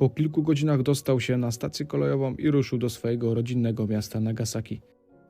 Po kilku godzinach dostał się na stację kolejową i ruszył do swojego rodzinnego miasta Nagasaki.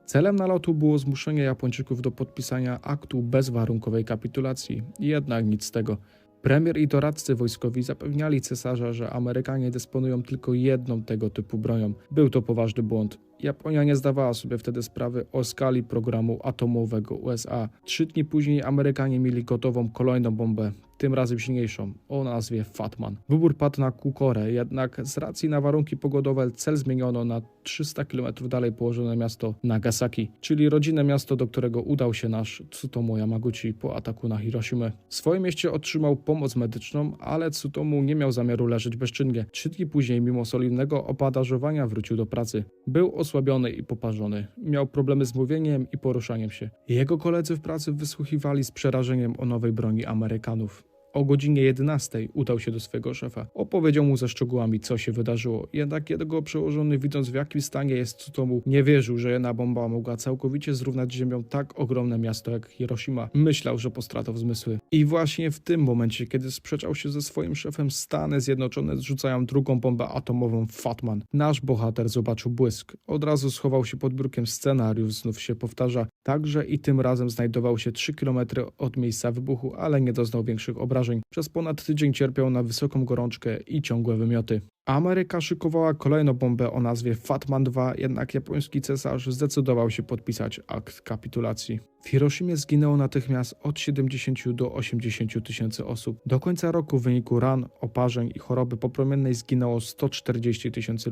Celem nalotu było zmuszenie Japończyków do podpisania aktu bezwarunkowej kapitulacji, jednak nic z tego. Premier i doradcy wojskowi zapewniali cesarza, że Amerykanie dysponują tylko jedną tego typu bronią. Był to poważny błąd. Japonia nie zdawała sobie wtedy sprawy o skali programu atomowego USA. Trzy dni później Amerykanie mieli gotową kolejną bombę, tym razem silniejszą, o nazwie Fatman. Wybór padł na Kukorę, jednak z racji na warunki pogodowe cel zmieniono na 300 km dalej położone miasto Nagasaki, czyli rodzinne miasto, do którego udał się nasz Tsutomu Yamaguchi po ataku na Hiroshimę. W swoim mieście otrzymał pomoc medyczną, ale Tsutomu nie miał zamiaru leżeć bezczynnie. Trzy dni później, mimo solidnego opadarzowania, wrócił do pracy. Był osłabiony i poparzony. Miał problemy z mówieniem i poruszaniem się. Jego koledzy w pracy wysłuchiwali z przerażeniem o nowej broni Amerykanów. O godzinie 11 udał się do swojego szefa. Opowiedział mu ze szczegółami, co się wydarzyło. Jednak jego przełożony, widząc w jakim stanie jest Tsutomu, nie wierzył, że jedna bomba mogła całkowicie zrównać ziemią tak ogromne miasto jak Hiroshima. Myślał, że postratał zmysły. I właśnie w tym momencie, kiedy sprzeczał się ze swoim szefem, Stany Zjednoczone zrzucają drugą bombę atomową Fatman. Nasz bohater zobaczył błysk. Od razu schował się pod biurkiem scenariusz, znów się powtarza. Także i tym razem znajdował się 3 km od miejsca wybuchu, ale nie doznał większych obrażeń. Przez ponad tydzień cierpiał na wysoką gorączkę i ciągłe wymioty. Ameryka szykowała kolejną bombę o nazwie Fatman II, jednak japoński cesarz zdecydował się podpisać akt kapitulacji. W Hiroshimie zginęło natychmiast od 70 do 80 tysięcy osób. Do końca roku w wyniku ran, oparzeń i choroby popromiennej zginęło 140 tysięcy ludzi.